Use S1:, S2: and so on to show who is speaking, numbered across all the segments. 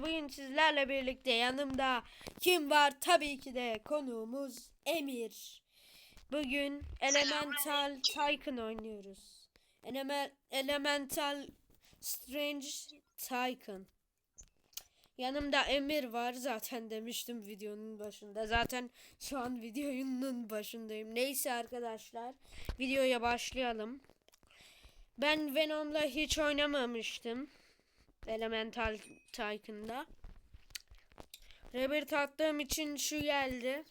S1: arkadaşlar bugün sizlerle birlikte yanımda kim var? Tabii ki de konuğumuz Emir. Bugün Elemental Tycoon oynuyoruz. Eleme- Elemental Strange Tycoon. Yanımda Emir var zaten demiştim videonun başında. Zaten şu an videonun başındayım. Neyse arkadaşlar videoya başlayalım. Ben Venom'la hiç oynamamıştım. Elemental Tycoon'da. Rebirth attığım için şu geldi.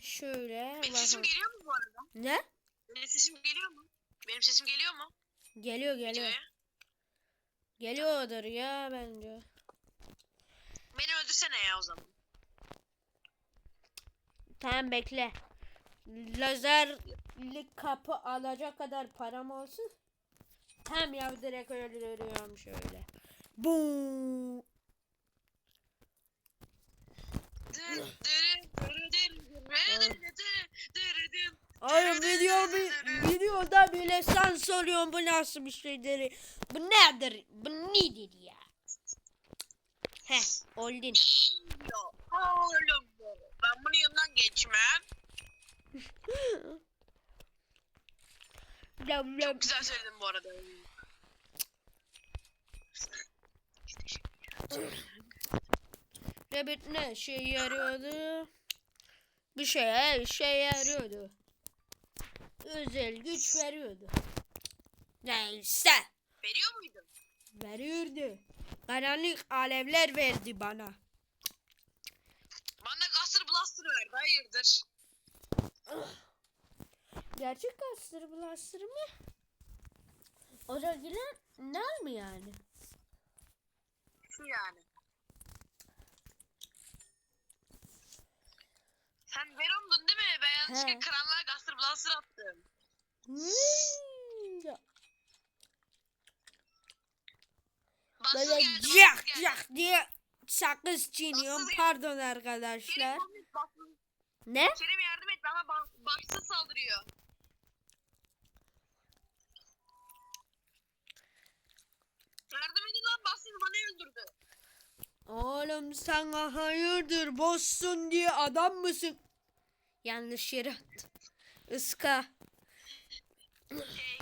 S1: Şöyle.
S2: Benim sesim geliyor mu bu arada?
S1: Ne?
S2: Benim sesim geliyor mu? Benim sesim geliyor mu?
S1: Geliyor geliyor. Geliyordur ya bence.
S2: Beni öldürsene ya o zaman.
S1: Tamam bekle. Lazerli kapı alacak kadar param olsun. Hem ya direkt öldürüyorum şöyle.
S2: Dırı.
S1: Oğlum video videoda bile sen soruyorsun bu nasıl bir şeydir? Bu nedir? Bu nedir ya? Heh, oldun.
S2: Oğlum ben bunun yanından geçmem.
S1: Bla bla.
S2: Çok güzel söyledin bu arada.
S1: Rabbit ne şey yarıyordu? Bir şeye şey yarıyordu. Özel güç veriyordu. Neyse.
S2: Veriyor muydun?
S1: Veriyordu. Karanlık alevler verdi bana.
S2: Bana Gaster Blaster verdi hayırdır?
S1: Gerçek Caster Blaster mı? Nar mı yani?
S2: Şu yani. Sen Venom'dun değil mi? Ben yanlışlıkla
S1: He.
S2: karanlığa Gaster Blaster attım.
S1: Hmm, ya.
S2: Bassız
S1: Böyle
S2: geldi, bassız
S1: cak
S2: geldi.
S1: cak diye sakız çiğniyorum.
S2: Bassız
S1: Pardon arkadaşlar.
S2: Kerim, bassız-
S1: Ne?
S2: Kerim yardım et bana ba- başsız saldırıyor. Yardım edin lan bassız bana öldürdü.
S1: Oğlum sana hayırdır bozsun diye adam mısın? Yanlış yere attım. Iska.
S2: Şey,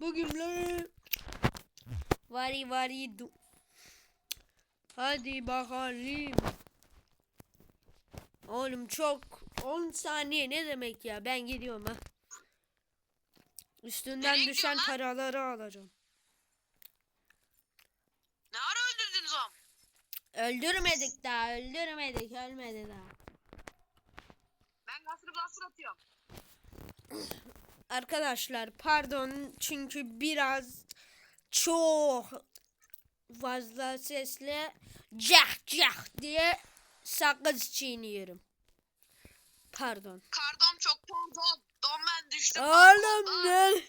S1: Bugün lan. Vari vari du. Hadi bakalım. Oğlum çok 10 saniye ne demek ya ben gidiyorum ha. Üstünden
S2: Nereye
S1: düşen paraları alacağım.
S2: ne ara öldürdünüz oğlum?
S1: Öldürmedik daha öldürmedik ölmedi daha.
S2: Ben Gaster Blaster atıyorum.
S1: Arkadaşlar pardon çünkü biraz çok fazla sesle cah cah diye sakız çiğniyorum. Pardon.
S2: Kardom çok pardon. Don ben düştüm.
S1: Oğlum ne?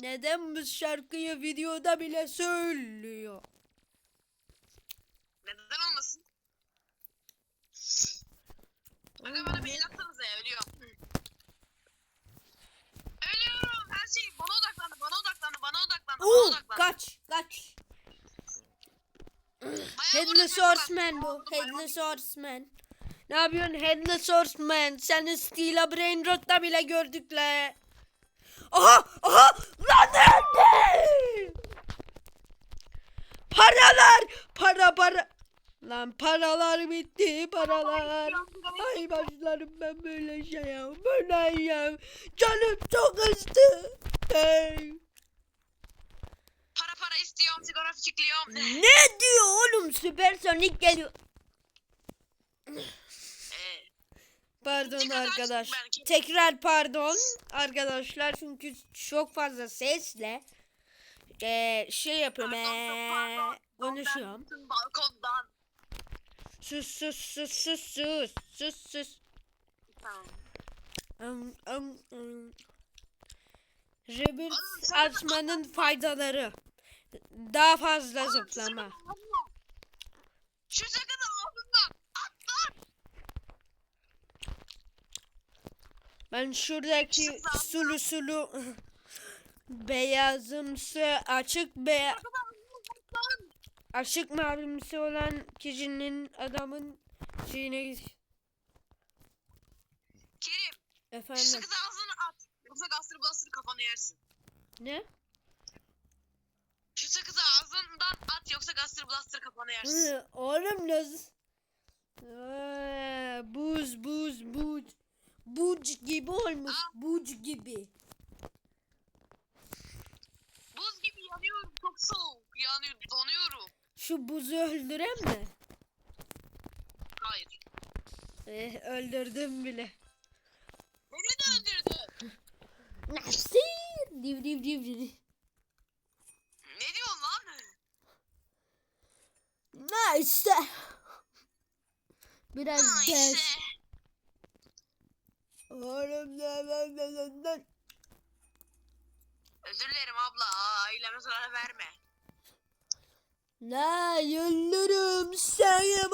S1: Neden bu şarkıyı videoda bile söylüyor?
S2: Neden olmasın? Aga bana mail atsanıza ya ölüyorum. Ölüyorum. Her şey bana odaklandı, bana odaklandı, bana odaklandı, bana
S1: Oo,
S2: odaklandı.
S1: kaç kaç.
S2: Bayağı
S1: Headless Horseman bu.
S2: bayağı vurdum, bayağı
S1: Headless. Horseman. Ne yapıyorsun Headless Horseman? Seni Steel'a Brain Rot'ta bile gördük le. Aha! Aha! Lan nerede? Paralar! Para para. Lan paralar bitti paralar. Ay başlarım ben böyle şey ya. Böyle ya. Canım çok ıstı. Hey.
S2: Para para istiyorum, sigara fikirliyorum.
S1: Ne diyor oğlum? Süpersonik geliyor.
S2: Ee,
S1: Pardon arkadaş. Tekrar pardon arkadaşlar çünkü çok fazla sesle eee, şey yapıyorum
S2: pardon,
S1: eee,
S2: pardon.
S1: konuşuyorum.
S2: Ben balkondan.
S1: Sus sus sus sus sus sus sus.
S2: Tamam.
S1: Um, um, um.
S2: Sen-
S1: açmanın faydaları. Daha fazla zıplama.
S2: Şu ağzından lan.
S1: Ben şuradaki sulu sulu beyazımsı açık be açık mavimsi olan kişinin adamın şeyine
S2: Kerim şu
S1: efendim
S2: sakızı ağzına at. Yoksa gastır bastır kafanı yersin.
S1: ne?
S2: Şu sakızı ağzından at yoksa gastır bastır kafanı yersin.
S1: Hı, Oğlum nasıl? Aa, buz buz buz. Buç gibi olmuş. Buç gibi.
S2: Buz gibi yanıyorum çok soğuk. Yanıyorum donuyorum.
S1: Şu buzu öldüren mi?
S2: Hayır.
S1: Eh, öldürdüm bile.
S2: Beni de öldürdü.
S1: Nasıl? Div div div div.
S2: Ne diyorsun lan?
S1: Nice. Biraz
S2: Ha işte.
S1: Oğlum ne ne ne ne ne.
S2: Özür dilerim abla. Aileme zarar verme.
S1: La yıllarım seni ya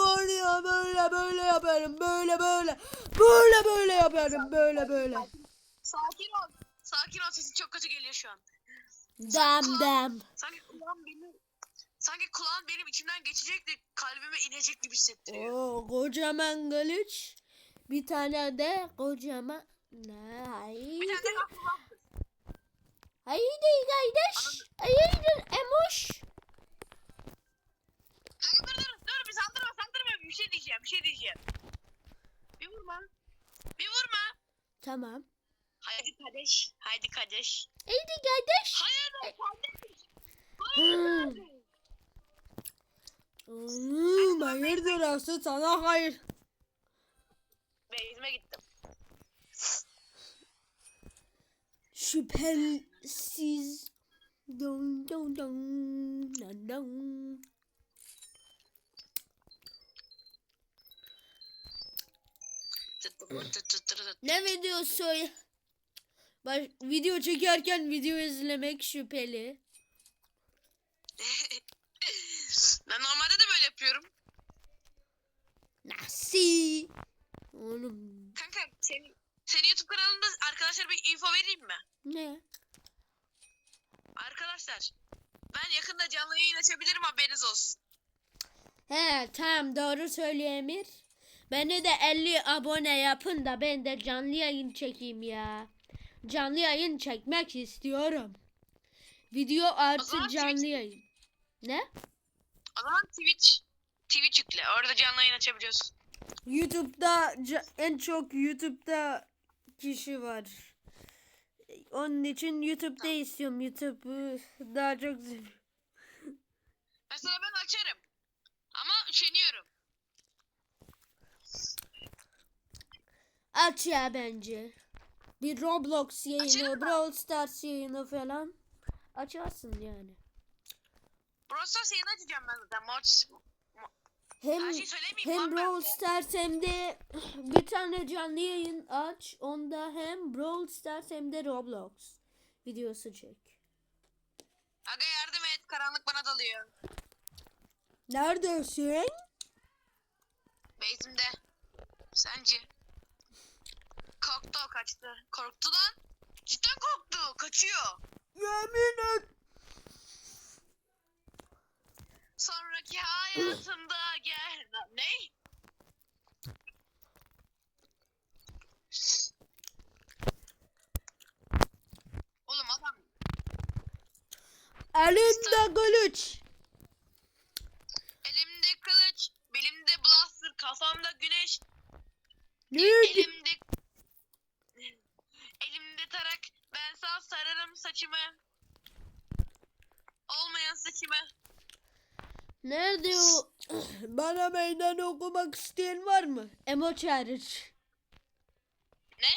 S1: böyle böyle yaparım böyle böyle böyle böyle yaparım böyle böyle.
S2: Sakin ol. Sakin ol. Sesin çok kötü geliyor şu an.
S1: dam dam
S2: Sanki kulağım benim sanki kulağım benim içimden geçecek de kalbime inecek gibi hissettiriyor.
S1: Oo, kocaman kılıç. Bir tane de kocaman haydi
S2: Bir tane de
S1: haydi kardeş. Haydi emoş
S2: Kanka dur dur dur bir saldırma saldırma bir şey diyeceğim bir şey diyeceğim. Bir vurma. Bir vurma.
S1: tamam
S2: Haydi kardeş. Haydi kardeş.
S1: haydi kardeş
S2: Hayır kardeş.
S1: Hmm. Oğlum hayırdır asıl sana hayır
S2: Beyzime gittim.
S1: Şüphesiz. Dun dun dun dun dun. Ne videosu? o? Baş, video çekerken video izlemek şüpheli.
S2: Ben normalde de böyle yapıyorum.
S1: Nasıl? Oğlum
S2: Kanka senin, senin YouTube kanalında arkadaşlar bir info vereyim mi?
S1: ne?
S2: Arkadaşlar ben yakında canlı yayın açabilirim haberiniz olsun.
S1: He tamam doğru söylüyor Emir. Beni de 50 abone yapın da ben de canlı yayın çekeyim ya. Canlı yayın çekmek istiyorum. Video artı canlı
S2: Twitch-
S1: yayın. Ne?
S2: O zaman Twitch Twitch yükle. Orada canlı yayın açabiliyorsun.
S1: YouTube'da en çok YouTube'da kişi var. Onun için YouTube'da istiyorum. YouTube'u daha çok seviyorum.
S2: Mesela ben açarım. Ama üşeniyorum.
S1: Aç ya bence. Bir Roblox yayını,
S2: Açarım.
S1: Brawl Stars yayını falan açarsın yani.
S2: Brawl Stars yayını açacağım ben zaten. Maç.
S1: Hem
S2: Her şeyi söylemeyeyim
S1: hem
S2: lan ben
S1: Brawl. Stars hem de bir tane canlı yayın aç. Onda hem Brawl Stars hem de Roblox videosu çek.
S2: Aga yardım et. Karanlık bana dalıyor.
S1: Neredesin?
S2: Beyzimde. Sence? Korktu o kaçtı. Korktu lan. Cidden korktu. Kaçıyor.
S1: Yemin et.
S2: Sonraki hayatımda gel. Ne? Oğlum adam
S1: Elinde kılıç.
S2: elimde kılıç, belimde blaster, kafamda güneş,
S1: Ne?
S2: elimde elimde tarak. Ben sağ sararım saçımı. Olmayan saçımı.
S1: Nerede o? Bana meydan okumak isteyen var mı? Emo çağırır.
S2: Ne?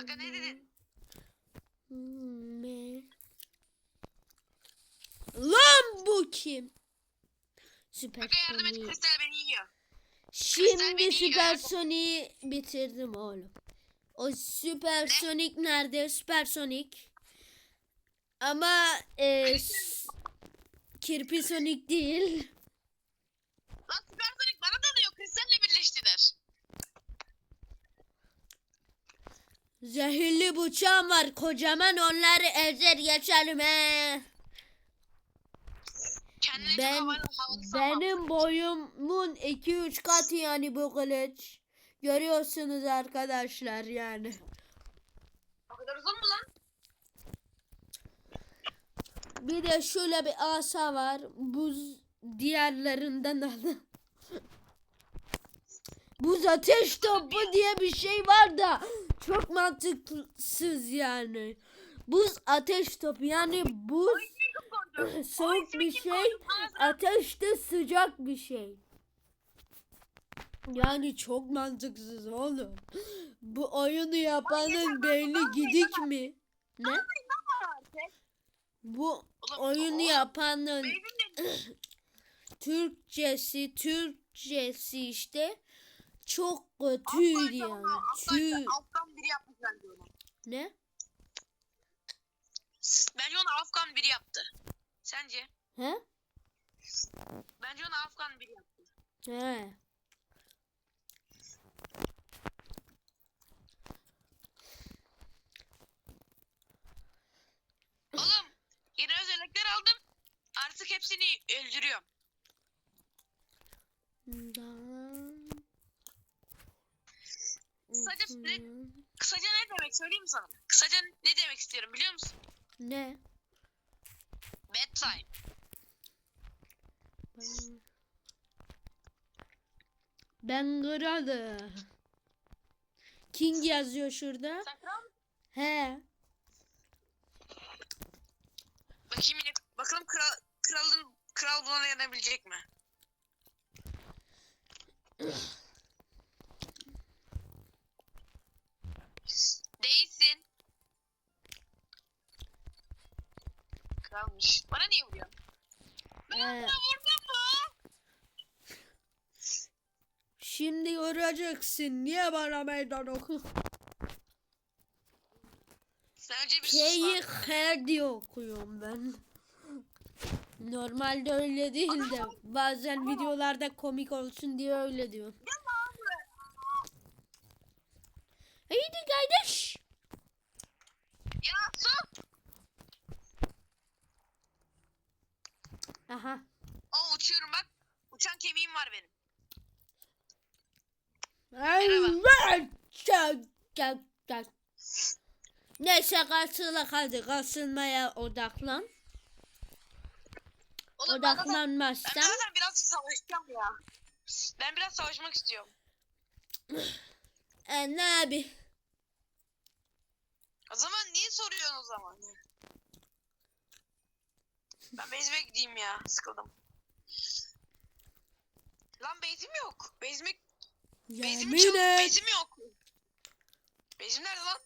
S2: Aga ne dedin?
S1: Hmm, Lan bu kim? Süper
S2: Aga yardım et kristal beni.
S1: Şimdi Süper Sonic'i bitirdim oğlum. O Süper Sonic nerede? Süper Sonic. Ama e, kirpi Sonic değil.
S2: Lan Süper Sonic bana da alıyor. Kristal'le birleştiler.
S1: Zehirli bıçağım var kocaman onları ezer geçerim he. Ben-. Benim boyumun 2-3 katı yani bu kılıç. Görüyorsunuz arkadaşlar yani.
S2: O kadar uzun mu lan?
S1: Bir de şöyle bir asa var. Buz diğerlerinden alın. Buz ateş topu diye bir şey var da çok mantıksız yani. Buz ateş topu yani buz? soğuk bir şey?
S2: Ağzına-
S1: ateşte sıcak bir şey. Yani çok mantıksız oğlum. Bu oyunu yapanın beyni gidik mi? Ne? Bu oyunu yapanın
S2: de-
S1: Türkçesi Türkçesi işte çok kötüydü yani.
S2: onu, alttan- biri yapmış bence onu.
S1: ne?
S2: Bence onu Afgan biri yaptı. Sence?
S1: He?
S2: Bence onu Afgan biri yaptı.
S1: He.
S2: Oğlum yeni özellikler aldım. Artık hepsini öldürüyorum. Kısaca ne, kısaca ne demek söyleyeyim sana? Kısaca ne demek istiyorum biliyor musun?
S1: Ne?
S2: Bedtime.
S1: Ben kralı. King yazıyor şurada.
S2: Mısın?
S1: He.
S2: Bakayım yine. Bakalım kral, kralın kral buna yanabilecek mi? Değilsin. Kralmış. Bana niye vuruyor? Ben ona vurdum mu?
S1: Şimdi göreceksin. Niye bana meydan oku?
S2: Sen önce bir sus
S1: K'yi
S2: lan.
S1: H diye okuyorum ben. Normalde öyle değil de bazen videolarda komik olsun diye öyle diyorum. Haydi kardeş.
S2: Ya sus.
S1: Aha.
S2: Aa uçuyorum bak. Uçan kemiğim var benim.
S1: Çak. Neyse kasıla hadi kasılmaya odaklan.
S2: Oğlum zaten, ben
S1: Odaklanmazsan
S2: zaten birazcık savaşacağım ya. Ben biraz savaşmak istiyorum.
S1: e, ne abi?
S2: O zaman niye soruyorsun o zaman? Ben base'ime gideyim ya. Sıkıldım. Lan base'im yok. Base'ime base'imi
S1: Yemin et.
S2: Base'im yok. Base'im nerede lan?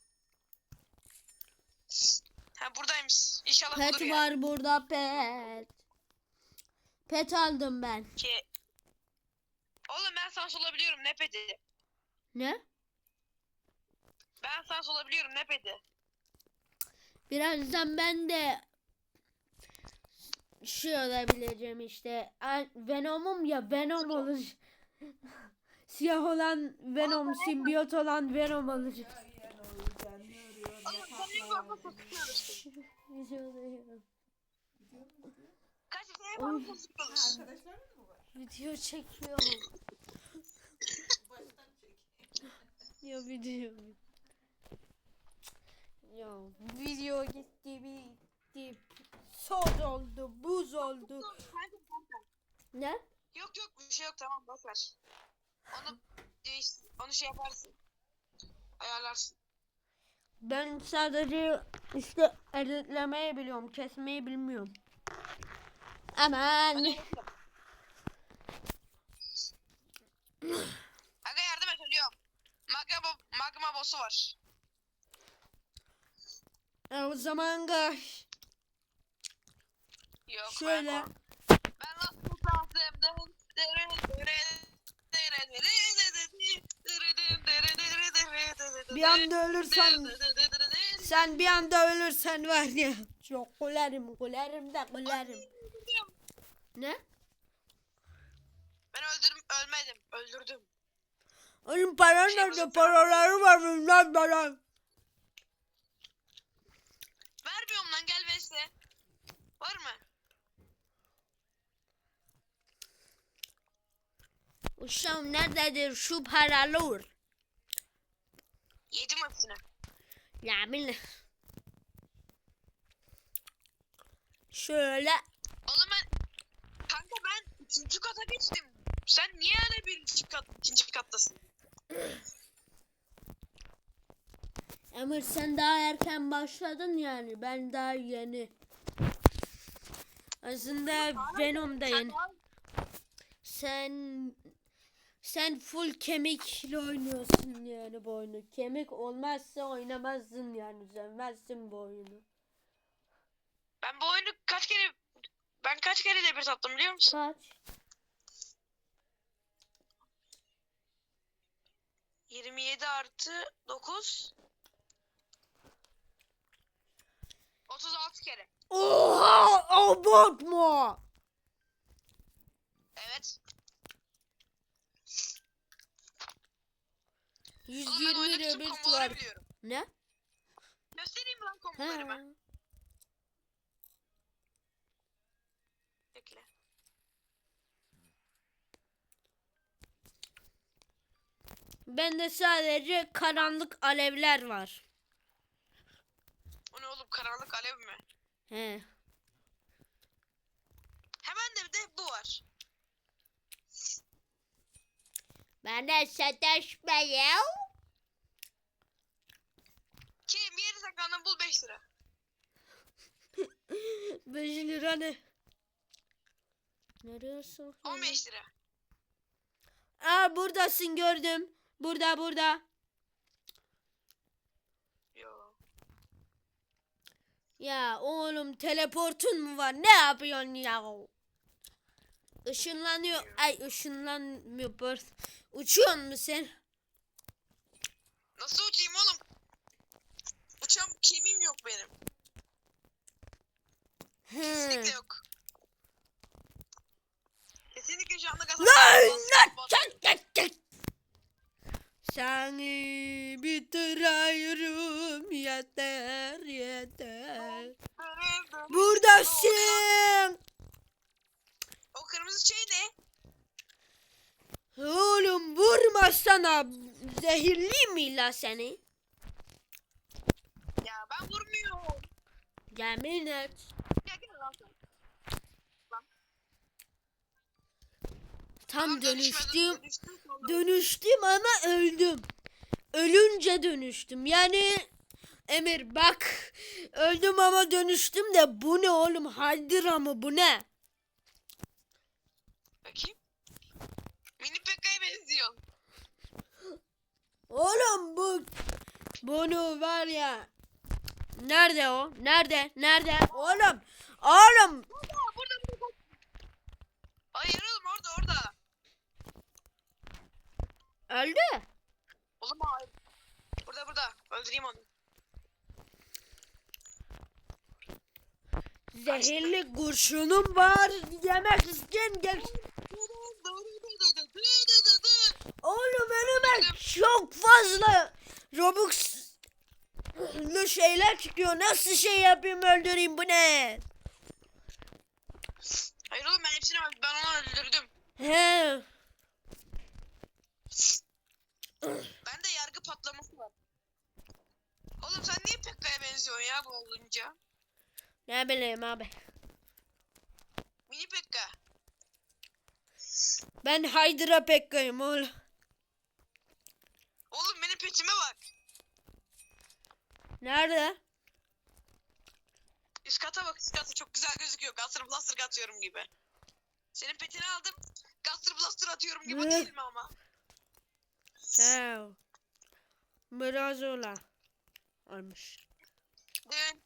S2: Ha buradaymış. İnşallah
S1: Pet
S2: budur ya.
S1: var burada pet. Pet aldım ben.
S2: Ki... Oğlum ben sans olabiliyorum ne pedi?
S1: Ne?
S2: Ben sans olabiliyorum ne pedi?
S1: Birazdan ben de şey olabileceğim işte. Venom'um ya Venom olacak. Siyah olan Venom, simbiyot olan Venom olacak. Video çekiyorum. ya video. Ya video gitti bitti. Soz oldu, buz oldu. Ne?
S2: Yok yok bir şey yok tamam boş ver. Onu değiş, onu şey yaparsın. Ayarlarsın.
S1: Ben sadece işte editlemeyi biliyorum, kesmeyi bilmiyorum. Aman.
S2: Aga yardım et ölüyorum. Magma, magma boss'u var.
S1: E, o zaman kaç.
S2: Yok
S1: Şöyle.
S2: Ben, ben nasıl lazım?
S1: Bir anda ölürsen sen bir anda ölürsen var ya çok gülerim gülerim de gülerim. Ne?
S2: Ben öldürüm ölmedim öldürdüm.
S1: Oğlum para
S2: Şey,
S1: nerede paraları var bilmem bana.
S2: Var mı?
S1: Uşağım nerededir şu paralar?
S2: Yedim hepsini.
S1: Ya billah. Şöyle
S2: Oğlum ben... Kanka ben üçüncü kata geçtim. Sen niye hala birinci kat, ikinci kattasın?
S1: Emir sen daha erken başladın yani ben daha yeni. Aslında Venom'da
S2: Sen
S1: yeni. Sen sen full kemikle oynuyorsun yani bu oyunu. Kemik olmazsa oynamazsın yani. Sevmezsin bu oyunu.
S2: Ben bu oyunu kaç kere... Ben kaç kere de bir tattım biliyor musun?
S1: Kaç?
S2: 27 artı 9 36 kere.
S1: Oha! Abartma!
S2: Evet.
S1: 120
S2: Oğlum ben oyundaki tüm
S1: rebirth
S2: komboları
S1: var.
S2: biliyorum.
S1: Ne?
S2: Göstereyim lan kombolarımı? Bekle.
S1: Bende sadece karanlık alevler var.
S2: O ne oğlum karanlık alev mi?
S1: He.
S2: Hemen de bir de bu var.
S1: Bana sataşma ya.
S2: Kim bir yere saklandın bul 5 lira.
S1: 5 lira ne? Neresi?
S2: 15 lira.
S1: Aa buradasın gördüm. Burada burada.
S2: Yo.
S1: Ya oğlum teleportun mu var? Ne yapıyorsun ya? Işınlanıyor. Ay ışınlanmıyor. Uçuyor mu sen?
S2: Nasıl uçayım oğlum? Uçan kemiğim yok benim. Kesinlikle yok. Kesinlikle şu anda
S1: çek. Seni bitiriyorum yeter yeter. Buradasın.
S2: O kırmızı şey ne?
S1: Oğlum vurma sana. Zehirli mi la seni?
S2: Ya ben vurmuyorum.
S1: Yemin et.
S2: Gel gel lan sen.
S1: Tam dönüştüm.
S2: dönüştüm sonra.
S1: Dönüştüm ama öldüm. Ölünce dönüştüm. Yani Emir bak öldüm ama dönüştüm de bu ne oğlum Hydra mı bu ne?
S2: Bakayım. Mini Pekka'ya benziyor.
S1: Oğlum bu bunu var ya. Nerede o? Nerede? Nerede? Oğlum. Oğlum.
S2: Burada burada burada. Hayır oğlum orada orada.
S1: Öldü.
S2: Oğlum hayır. Burada burada. Öldüreyim onu.
S1: Zehirli kurşunum var. Yemek isteyen gel. Oğlum önüme çok fazla Robux'lu şeyler çıkıyor. Nasıl şey yapayım öldüreyim bu ne?
S2: Hayır oğlum ben hepsini. Ben onu öldürdüm.
S1: He.
S2: Bende yargı patlaması var. Oğlum sen niye Pekka'ya benziyorsun ya bu olunca?
S1: Ne bileyim abi. Ben Hydra Pekka'yım oğlum.
S2: Oğlum benim petime bak.
S1: Nerede?
S2: Üst kata bak üst kata çok güzel gözüküyor. Guster Blaster atıyorum gibi. Senin petini aldım. Guster Blaster atıyorum gibi
S1: Ne?
S2: değil mi ama?
S1: He. Biraz ola.
S2: Dün,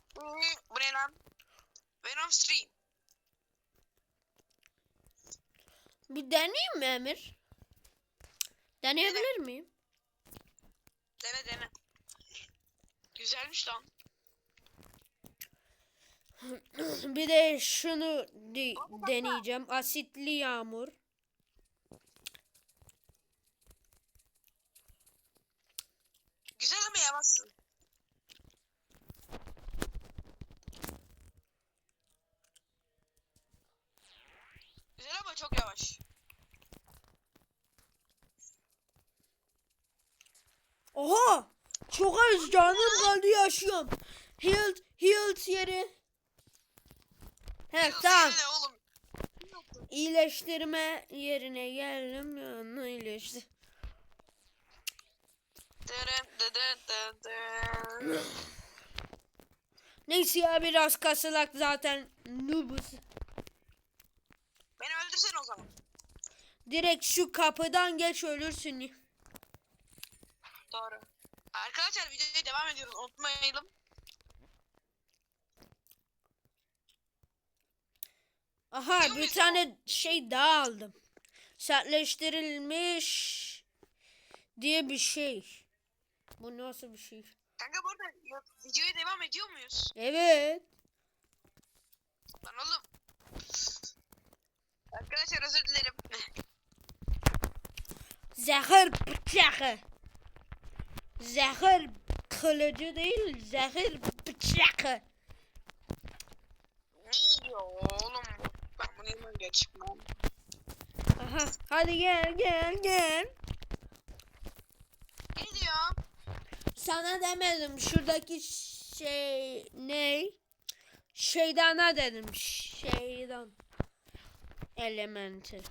S2: bu ne lan? Venom Stream.
S1: Bir deneyeyim mi Emir? Deneyebilir Dene. miyim?
S2: Dene dene. Güzelmiş lan.
S1: bir de şunu de Baba. deneyeceğim. Asitli yağmur.
S2: Güzel ama yavaşsın.
S1: Güzel ama çok yavaş. Az canım kaldı yaşıyorum. Healed, healed yeri. He tamam.
S2: Oğlum?
S1: İyileştirme yerine geldim. Yanına iyileşti. Neyse ya biraz kasılak zaten noobuz.
S2: Beni öldürsen o zaman.
S1: Direkt şu kapıdan geç ölürsün.
S2: Doğru. Arkadaşlar videoya devam ediyoruz. Unutmayalım.
S1: Aha
S2: Biliyor
S1: bir
S2: muyuz
S1: tane şey daha aldım. Sertleştirilmiş diye bir şey. Bu nasıl bir şey?
S2: Kanka bu arada ya- videoya devam ediyor muyuz?
S1: Evet.
S2: Lan oğlum. Arkadaşlar özür dilerim.
S1: Zehir bıçağı. Zehir kılıcı değil, zehir bıçağı.
S2: Ne diyor oğlum? Ben bunu yemem geçmem.
S1: Aha, hadi gel gel gel.
S2: Ne diyor?
S1: Sana demedim şuradaki şey ne? Şeydana dedim. Şeydan. Elementi.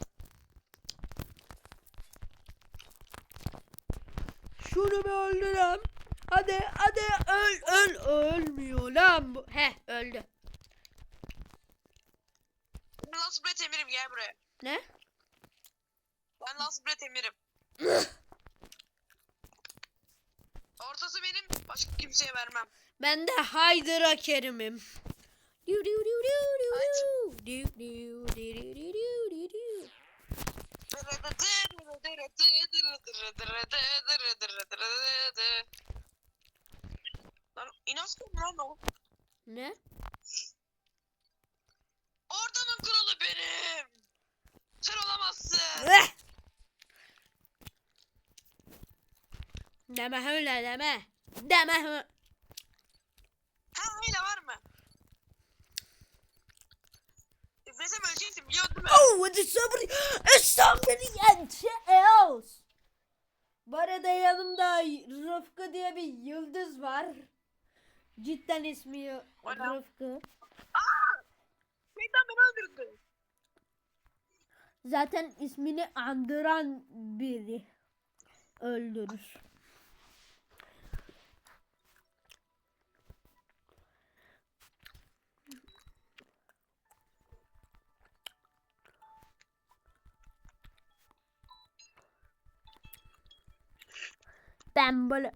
S1: Şunu bir öldürem. Hadi hadi öl öl ölmüyor lan bu. He öldü.
S2: Ben Last Breath emirim gel buraya.
S1: Ne?
S2: Ben Last Breath emirim. Ortası benim. Başka kimseye vermem.
S1: Ben de Haydra Kerim'im. Diu diu diu. Diu diu diu diu diu diu diu diu.
S2: Lan inas mı lan o?
S1: Ne?
S2: Ortanın kralı benim. Sen olamazsın.
S1: Eh! Deme öyle deme. Deme.
S2: Ha öyle var mı? Üflesem öleceksin biliyor mi?
S1: Oh, somebody. It's somebody else. Bu arada yanımda Rıfkı diye bir yıldız var. Cidden ismi
S2: Ana.
S1: Rıfkı.
S2: Şeytan beni öldürdü.
S1: Zaten ismini andıran biri öldürür. Ben böyle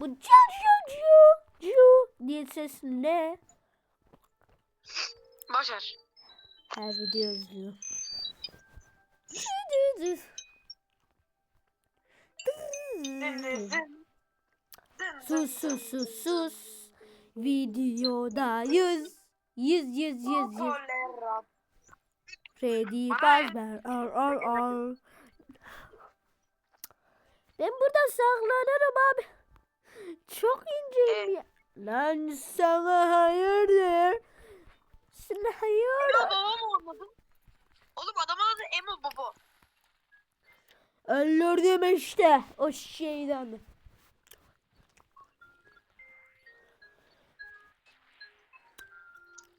S1: bu can can cu cu diye ses ne?
S2: Başar.
S1: Her video izliyor. Sus sus sus sus. Videodayız. Yüz yüz yüz yüz.
S2: Kolera.
S1: Freddy Fazbear. Ar ar ar. Ben burada saklanırım abi. Çok inceyim ya. Lan sana hayırdır? Sana hayır.
S2: Emo baba mı olmadın? Oğlum adamın adı Emo baba.
S1: Öldürdüm işte o şeyden.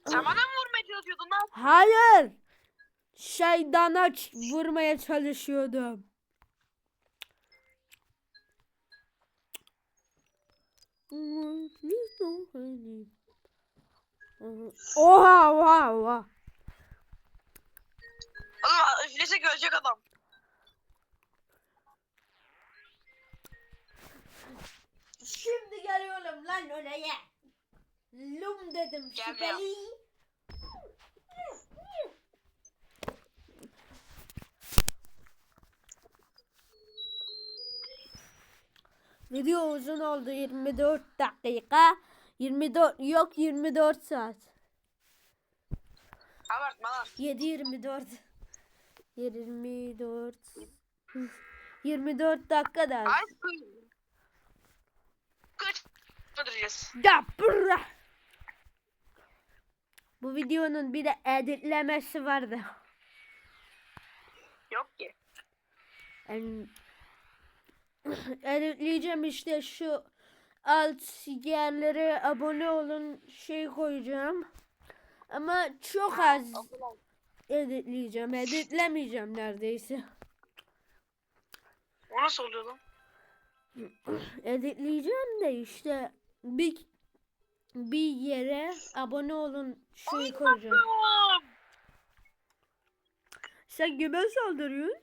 S2: Sen bana mı vurmaya çalışıyordun lan?
S1: Hayır. Şeydana vurmaya çalışıyordum. Oha oha oha.
S2: Oğlum üflesek ölecek adam.
S1: Şimdi geliyorum lan oraya. Lum dedim
S2: Gelmiyor.
S1: şüpheli. Video uzun oldu 24 dakika. 24 yok 24 saat.
S2: Abartma lan.
S1: 7 24 24 24 dakika da.
S2: Cream. Kaç?
S1: Ya. Bu videonun bir de editlemesi vardı.
S2: Yok ki.
S1: En editleyeceğim işte şu alt yerlere abone olun şey koyacağım. Ama çok az editleyeceğim. Editlemeyeceğim neredeyse.
S2: O nasıl oluyor lan?
S1: Editleyeceğim de işte bir bir yere abone olun şeyi koyacağım. Sen kime saldırıyorsun?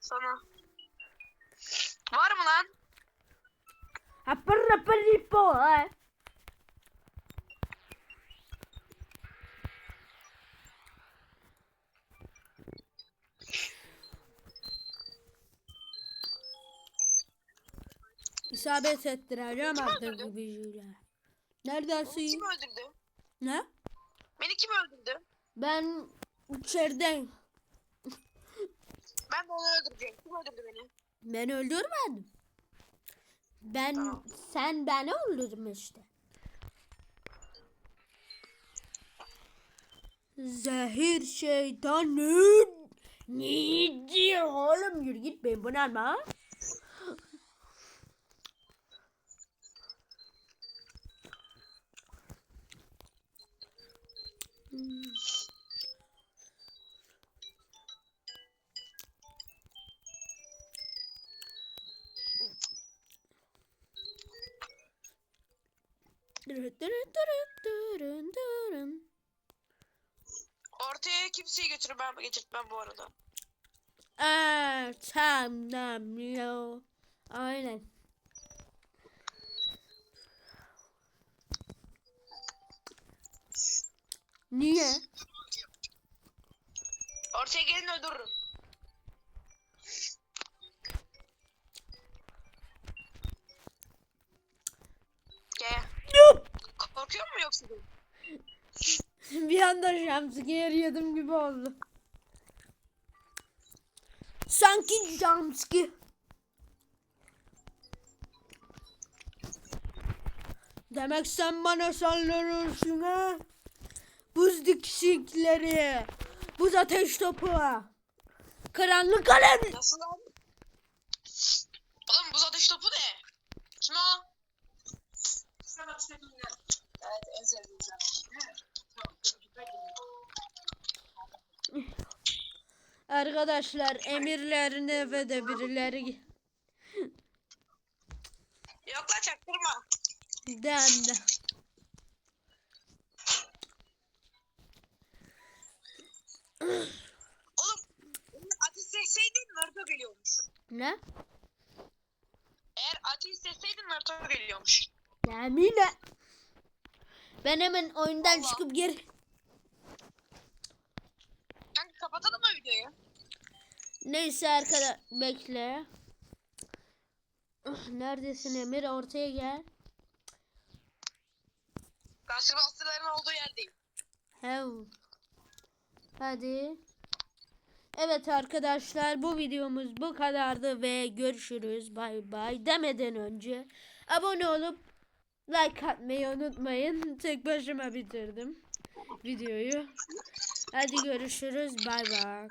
S2: Sana. Var mı lan?
S1: Hapır hapır lipo ha. İsabet ettireceğim artık bu büyüyle. Neredesin?
S2: Kim öldürdü?
S1: Ne?
S2: Beni kim öldürdü?
S1: Ben içeriden.
S2: Ben de onu öldüreceğim. Kim öldürdü beni?
S1: Ben öldürmedim. Ben
S2: Tamam.
S1: sen beni öldürdün işte. Zehir şeytanın. Ne diyor oğlum yürü git ben bunu alma. Hmm.
S2: Ortaya kimseyi götürün ben getirtmem bu arada.
S1: Tamam ya. Aynen. Niye?
S2: Ortaya gelin öldürürüm. Korkuyor mu yoksa?
S1: Bir anda jumpscare yedim gibi oldu. Sanki jumpscare. Demek sen bana saldırıyorsun ha? Buz dikişikleri. Buz ateş topu. Karanlık kalem.
S2: Nasıl?
S1: Arkadaşlar emirlerini ve de birileri
S2: Yok lan çaktırma.
S1: dendi.
S2: Oğlum ateş sesseydin Naruto geliyormuş.
S1: Ne?
S2: Eğer ateş sesseydin Naruto geliyormuş.
S1: Yemine. Ben hemen oyundan çıkıp geri.
S2: Kanka kapatalım mı videoyu?
S1: Neyse arkadaş bekle. Ah, Neredesin Emir? Ortaya gel.
S2: Kasır bastırların olduğu yerdeyim.
S1: Hev. Hadi. Evet arkadaşlar bu videomuz bu kadardı ve görüşürüz. Bay bay demeden önce abone olup like atmayı unutmayın. Tek başıma bitirdim videoyu. Hadi görüşürüz. Bay bay.